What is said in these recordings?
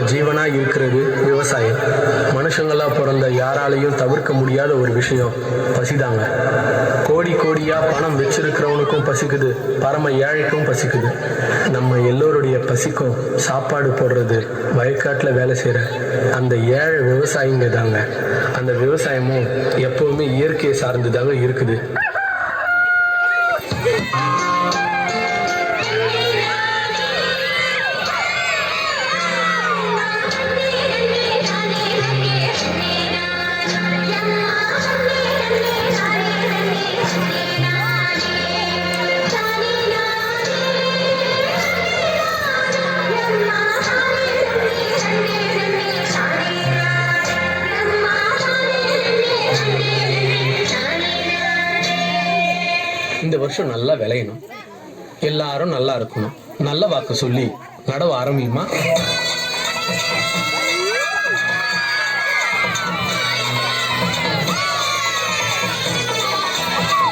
ஜீவனா இருக்கிறது விவசாயம். மனுஷங்களா பிறந்த யாராலையும் தவிர்க்க முடியாத ஒரு விஷயம் பசிதாங்க. கோடி கோடியா பணம் வச்சிருக்கிறவனுக்கும் பசிக்குது பரம ஏழைக்கும் பசிக்குது. நம்ம எல்லோருடைய பசிக்கும் சாப்பாடு போடுறது வயக்காட்டில் வேலை செய்கிற அந்த ஏழை விவசாயிங்க தாங்க. அந்த விவசாயமும் எப்பவுமே இயற்கையை சார்ந்ததாக இருக்குது. இந்த வருஷம் நல்லா விளையணும். எல்லாரும் நல்லா இருக்கணும். நல்ல வாக்கு சொல்லி நடவ ஆரம்பியுமா?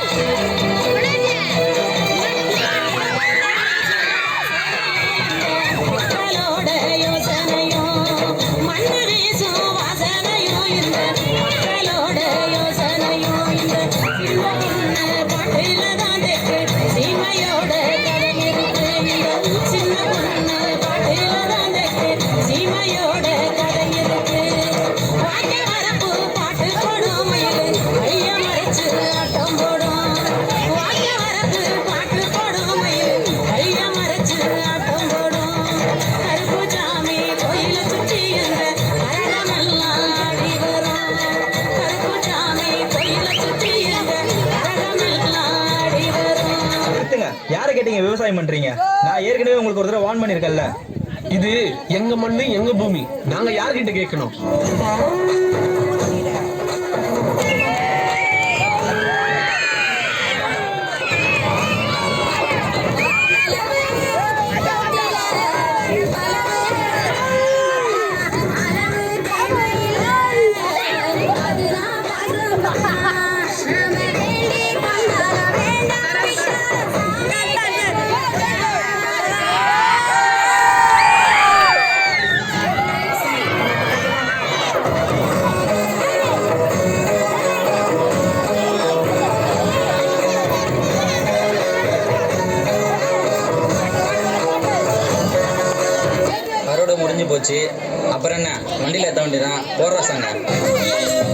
மக்களோட யாரை கேட்டீங்க? விவசாயம் பண்றீங்க. நான் ஏற்கனவே உங்களுக்கு ஒரு தடவை வான் பண்ணிருக்கேன்ல இது எங்க மண்ணு எங்க பூமி? நாங்க யார்கிட்ட கேட்கணும்? முடிஞ்சு போச்சு. அப்புறம் என்ன? வண்டியில் ஏற்ற வேண்டியதான் போடுற சாங்க.